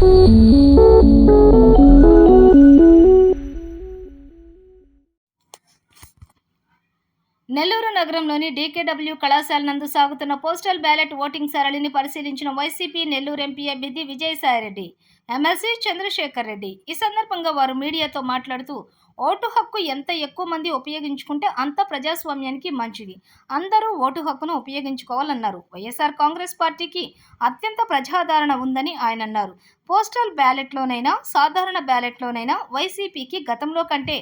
నెల్లూరు నగరంలోని డీకేడబ్ల్యూ కళాశాల నందు సాగుతున్న పోస్టల్ బ్యాలెట్ ఓటింగ్ సరళిని పరిశీలించిన వైసీపీ నెల్లూరు ఎంపీ అభ్యర్థి విజయసాయిరెడ్డి ఎమ్మెల్సీ చంద్రశేఖర్ రెడ్డి. ఈ సందర్భంగా వారు మీడియాతో మాట్లాడుతూ ఓటు హక్కు ఎంత ఎక్కువ మంది ఉపయోగించుకుంటే అంత ప్రజాస్వామ్యానికి మంచిది. అందరూ ఓటు హక్కును ఉపయోగించుకోవాలన్నారు. వైఎస్ఆర్ కాంగ్రెస్ పార్టీకి అత్యంత ప్రజాదరణ ఉందని ఆయన అన్నారు. పోస్టల్ బ్యాలెట్లోనైనా సాధారణ బ్యాలెట్లోనైనా వైసీపీకి గతంలో కంటే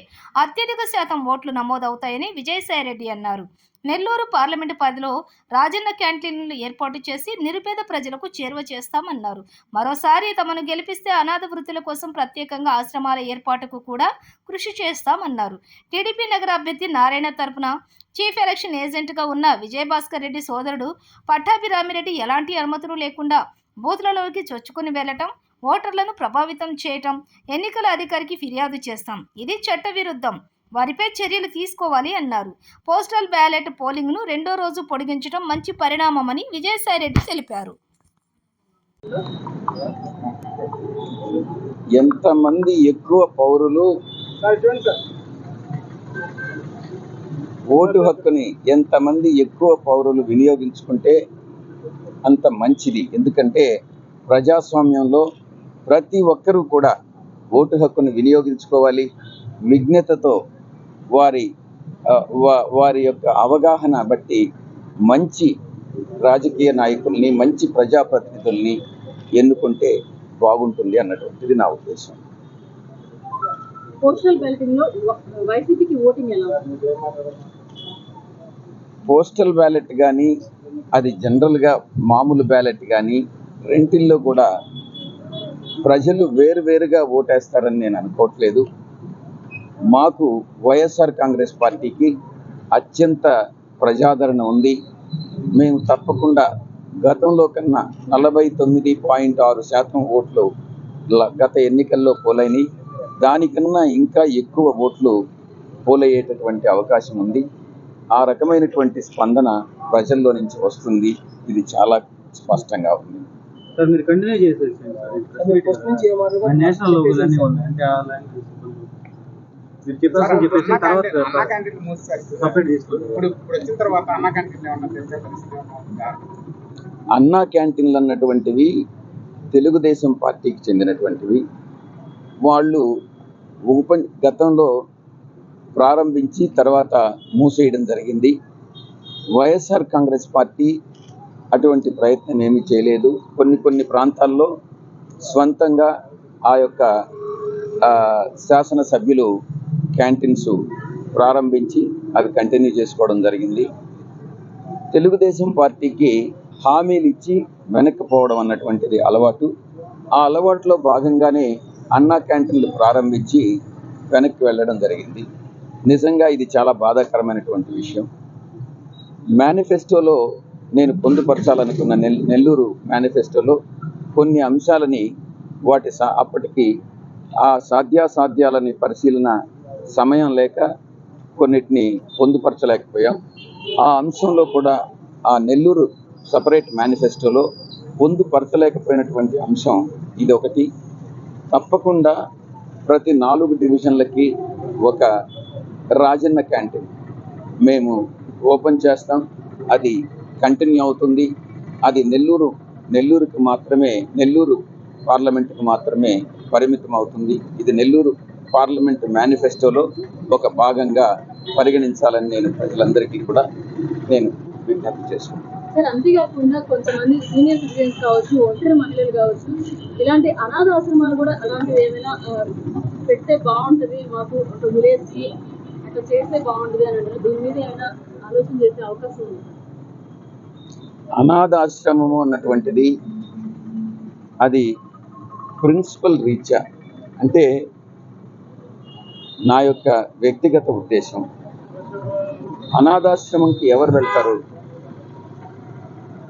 అత్యధిక శాతం ఓట్లు నమోదవుతాయని విజయసాయిరెడ్డి అన్నారు. నెల్లూరు పార్లమెంటు పరిధిలో రాజన్న క్యాంటీన్లు ఏర్పాటు చేసి నిరుపేద ప్రజలకు చేరువ చేస్తామన్నారు. మరోసారి తమను గెలిపిస్తే అనాథ వృత్తుల కోసం ప్రత్యేకంగా ఆశ్రమాల ఏర్పాటుకు కూడా కృషి చేస్తామన్నారు. టీడీపీ నగర అభ్యర్థి నారాయణ తరపున చీఫ్ ఎలక్షన్ ఏజెంట్గా ఉన్న విజయభాస్కర్ రెడ్డి సోదరుడు పట్టాభిరామిరెడ్డి ఎలాంటి అనుమతులు లేకుండా బూత్లలోకి చొచ్చుకుని వెళ్ళటం ఓటర్లను ప్రభావితం చేయటం ఎన్నికల అధికారికి ఫిర్యాదు చేస్తాం. ఇది చట్టవిరుద్ధం వారిపై చర్యలు తీసుకోవాలి అన్నారు. పోస్టల్ బ్యాలెట్ పోలింగ్ను రెండో రోజు పొడిగించడం మంచి పరిణామమని విజయసాయిరెడ్డి తెలిపారు. ఎంతమంది ఎక్కువ పౌరులు ఓటు హక్కుని ఎంతమంది ఎక్కువ పౌరులు వినియోగించుకుంటే అంత మంచిది. ఎందుకంటే ప్రజాస్వామ్యంలో ప్రతి ఒక్కరూ కూడా ఓటు హక్కును వినియోగించుకోవాలి. విఘ్నతతో వారి వారి యొక్క అవగాహన బట్టి మంచి రాజకీయ నాయకుల్ని మంచి ప్రజాప్రతినిధుల్ని ఎన్నుకుంటే బాగుంటుంది అన్నటువంటిది నా ఉద్దేశం. పోస్టల్ బ్యాలెట్ కానీ అది జనరల్గా మామూలు బ్యాలెట్ కానీ రెంటిల్లో కూడా ప్రజలు వేరువేరుగా ఓటేస్తారని నేను అనుకోవట్లేదు. మాకు వైఎస్ఆర్ కాంగ్రెస్ పార్టీకి అత్యంత ప్రజాదరణ ఉంది. మేము తప్పకుండా గతంలో కన్నా నలభై తొమ్మిది పాయింట్ ఆరు శాతం ఓట్లు గత ఎన్నికల్లో పోలైనవి దానికన్నా ఇంకా ఎక్కువ ఓట్లు పోలయ్యేటటువంటి అవకాశం ఉంది. ఆ రకమైనటువంటి స్పందన ప్రజల్లో నుంచి వస్తుంది. ఇది చాలా స్పష్టంగా ఉంది. సార్ మీరు కంటిన్యూ చేసేసి సార్ నేషనల్ లోగోలు అన్నీ ఉన్నాయి అంటే ఆ లాంగ్వేజ్ మీరు చెప్పాల్సింది చెప్పేసి తర్వాత అన్నా క్యాంటీన్ మూసివేస్తారు సపరేట్ చేసుకోండి ఇప్పుడు ఇప్పుడు వచ్చిన తర్వాత అన్నా క్యాంటీన్ ఏమన్నా తెరిచే పరిస్థితి ఏమన్నా ఉందా? అన్నా క్యాంటీన్లు అన్నటువంటివి తెలుగుదేశం పార్టీకి చెందినటువంటివి. వాళ్ళు ఓపెన్ గతంలో ప్రారంభించి తర్వాత మూసేయడం జరిగింది. వైఎస్ఆర్ కాంగ్రెస్ పార్టీ అటువంటి ప్రయత్నం ఏమీ చేయలేదు. కొన్ని కొన్ని ప్రాంతాల్లో స్వంతంగా ఆ యొక్క ఆ, శాసనసభ్యులు క్యాంటీన్స్ ప్రారంభించి అవి కంటిన్యూ చేసుకోవడం జరిగింది. తెలుగుదేశం పార్టీకి హామీలు ఇచ్చి వెనక్కిపోవడం అన్నటువంటిది అలవాటు. ఆ అలవాటులో భాగంగానే అన్నా క్యాంటీన్లు ప్రారంభించి వెనక్కి వెళ్ళడం జరిగింది. నిజంగా ఇది చాలా బాధాకరమైనటువంటి విషయం. మేనిఫెస్టోలో నేను పొందుపరచాలనుకున్న నెల్ నెల్లూరు మేనిఫెస్టోలో కొన్ని అంశాలని వాటి సా అప్పటికి ఆ సాధ్యాసాధ్యాలని పరిశీలన సమయం లేక కొన్నిటిని పొందుపరచలేకపోయాం. ఆ అంశంలో కూడా ఆ నెల్లూరు సపరేట్ మేనిఫెస్టోలో పొందుపరచలేకపోయినటువంటి అంశం ఇది ఒకటి తప్పకుండా ప్రతి నాలుగు డివిజన్లకి ఒక రాజన్న క్యాంటీన్ మేము ఓపెన్ చేస్తాం. అది కంటిన్యూ అవుతుంది. అది నెల్లూరు నెల్లూరుకి మాత్రమే నెల్లూరు పార్లమెంటుకు మాత్రమే పరిమితం అవుతుంది ఇది నెల్లూరు పార్లమెంట్ మేనిఫెస్టోలో ఒక భాగంగా పరిగణించాలని నేను ప్రజలందరికీ కూడా నేను విజ్ఞప్తి చేసుకుంటాను సార్ అంతేకాకుండా కొంతమంది సీనియర్ సిటిజన్స్ కావచ్చు ఒంటరి మహిళలు కావచ్చు ఇలాంటి అనాథ ఆశ్రమాలు కూడా అలాంటివి ఏమైనా పెడితే బాగుంటది మాకు ఒక విలేజ్కి అట్లా చేస్తే బాగుంటది అని అంటారు దీని మీద ఏమైనా ఆలోచన చేసే అవకాశం ఉంది? అనాథాశ్రమము అన్నటువంటిది అది ప్రిన్సిపల్ రీత్యా అంటే నా యొక్క వ్యక్తిగత ఉద్దేశం. అనాథాశ్రమంకి ఎవరు వెళ్తారు?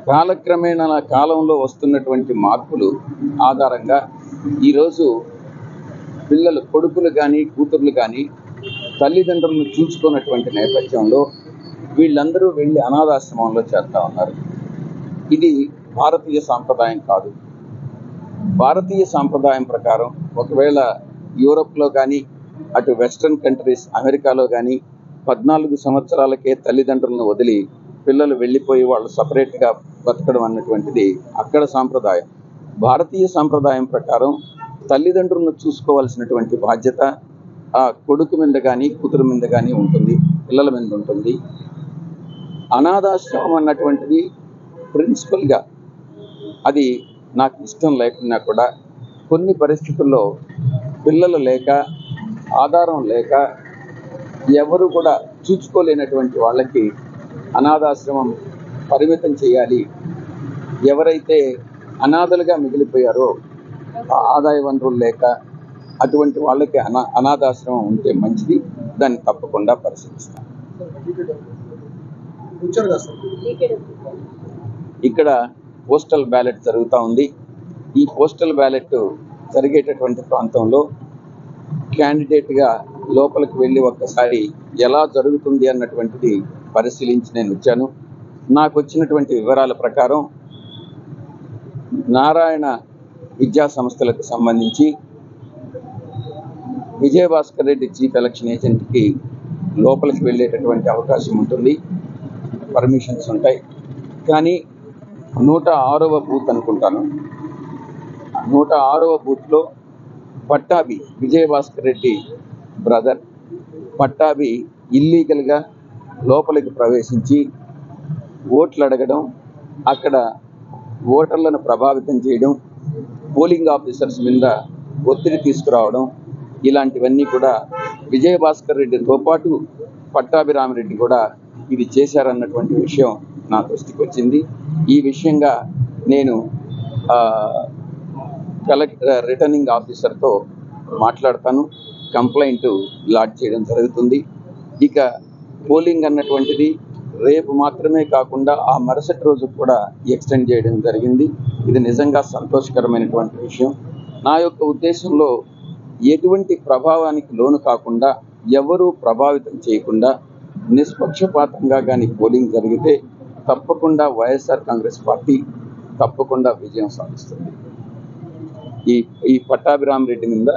కాలక్రమేణా నా కాలంలో వస్తున్నటువంటి మార్పులు ఆధారంగా ఈరోజు పిల్లలు కొడుకులు కానీ కూతుర్లు కానీ తల్లిదండ్రులను చూసుకున్నటువంటి నేపథ్యంలో వీళ్ళందరూ వెళ్ళి అనాథాశ్రమంలో చేస్తూ ఉన్నారు. ఇది భారతీయ సాంప్రదాయం కాదు. భారతీయ సాంప్రదాయం ప్రకారం ఒకవేళ యూరోప్లో కానీ అటు వెస్ట్రన్ కంట్రీస్ అమెరికాలో కానీ పద్నాలుగు సంవత్సరాలకే తల్లిదండ్రులను వదిలి పిల్లలు వెళ్ళిపోయి వాళ్ళు సపరేట్గా బతకడం అన్నటువంటిది అక్కడ సాంప్రదాయం. భారతీయ సాంప్రదాయం ప్రకారం తల్లిదండ్రులను చూసుకోవాల్సినటువంటి బాధ్యత ఆ కొడుకు మీద కానీ కూతురు మీద కానీ ఉంటుంది పిల్లల మీద ఉంటుంది. అనాథాశ్రమం అన్నటువంటిది ప్రిన్సిపల్గా అది నాకు ఇష్టం లేకున్నా కూడా కొన్ని పరిస్థితుల్లో పిల్లలు లేక ఆధారం లేక ఎవరు కూడా చూచుకోలేనటువంటి వాళ్ళకి అనాథాశ్రమం పరిమితం చేయాలి. ఎవరైతే అనాథలుగా మిగిలిపోయారో ఆదాయ వనరులు లేక అటువంటి వాళ్ళకి అనా అనాథాశ్రమం ఉంటే మంచిది. దాన్ని తప్పకుండా పరిశీలిస్తాం. ఇక్కడ పోస్టల్ బ్యాలెట్ జరుగుతూ ఉంది. ఈ పోస్టల్ బ్యాలెట్ జరిగేటటువంటి ప్రాంతంలో క్యాండిడేట్గా లోపలికి వెళ్ళి ఒక్కసారి ఎలా జరుగుతుంది అన్నటువంటిది పరిశీలించి నేను వచ్చాను. నాకు వచ్చినటువంటి వివరాల ప్రకారం నారాయణ విద్యా సంస్థలకు సంబంధించి విజయభాస్కర్ రెడ్డి చీఫ్ ఎలక్షన్ ఏజెంట్కి లోపలికి వెళ్ళేటటువంటి అవకాశం ఉంటుంది. పర్మిషన్స్ ఉంటాయి. కానీ నూట ఆరవ బూత్ అనుకుంటాను. నూట ఆరవ బూత్లో పట్టాభి విజయభాస్కర్ రెడ్డి బ్రదర్. పట్టాభి ఇల్లీగల్గా లోపలికి ప్రవేశించి ఓట్లు అడగడం అక్కడ ఓటర్లను ప్రభావితం చేయడం పోలింగ్ ఆఫీసర్స్ మీద ఒత్తిడి తీసుకురావడం ఇలాంటివన్నీ కూడా విజయభాస్కర్ రెడ్డితో పాటు పట్టాభిరామిరెడ్డి కూడా ఇది చేశారన్నటువంటి విషయం నా దృష్టికి వచ్చింది ఈ విషయంగా నేను కలెక్టర్ రిటర్నింగ్ ఆఫీసర్తో మాట్లాడతాను. కంప్లైంట్ లాడ్జ్ చేయడం జరుగుతుంది. ఇక పోలింగ్ అన్నటువంటిది రేపు మాత్రమే కాకుండా ఆ మరుసటి రోజు కూడా ఎక్స్టెండ్ చేయడం జరిగింది. ఇది నిజంగా సంతోషకరమైనటువంటి విషయం. నా యొక్క ఉద్దేశంలో ఎటువంటి ప్రభావానికి లోను కాకుండా ఎవరూ ప్రభావితం చేయకుండా నిష్పక్షపాతంగా కానీ పోలింగ్ జరిగితే తప్పకుండా వైఎస్ఆర్ కాంగ్రెస్ పార్టీ తప్పకుండా విజయం సాధిస్తుంది. ఈ ఈ పట్టాభిరామ్ రెడ్డి మీద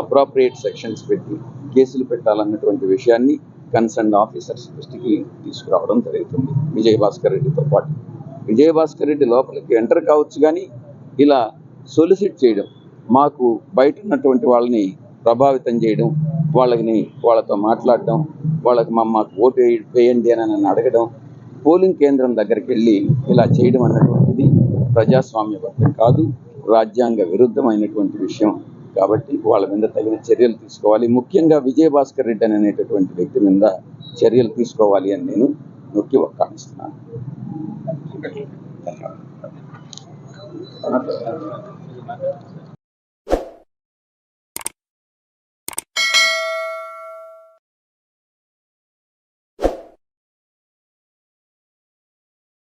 అప్రాప్రియేట్ సెక్షన్స్ పెట్టి కేసులు పెట్టాలన్నటువంటి విషయాన్ని కన్సర్న్ ఆఫీసర్స్ దృష్టికి తీసుకురావడం జరుగుతుంది. విజయభాస్కర్ రెడ్డితో పాటు. విజయభాస్కర్ రెడ్డి లోపలికి ఎంటర్ కావచ్చు కానీ ఇలా సొలిసిట్ చేయడం మాకు బయట ఉన్నటువంటి వాళ్ళని ప్రభావితం చేయడం వాళ్ళని వాళ్ళతో మాట్లాడడం వాళ్ళకి మా మాకు ఓటు వేయండి అని నన్ను అడగడం పోలింగ్ కేంద్రం దగ్గరికి వెళ్ళి ఇలా చేయడం అన్నటువంటిది ప్రజాస్వామ్యబద్ధం కాదు. రాజ్యాంగ విరుద్ధమైనటువంటి విషయం కాబట్టి వాళ్ళ మీద తగిన చర్యలు తీసుకోవాలి. ముఖ్యంగా విజయభాస్కర్ రెడ్డి అనేటటువంటి వ్యక్తి మీద చర్యలు తీసుకోవాలి అని నేను నొక్కి ఒక్కానిస్తున్నాను. ధన్యవాదాలు.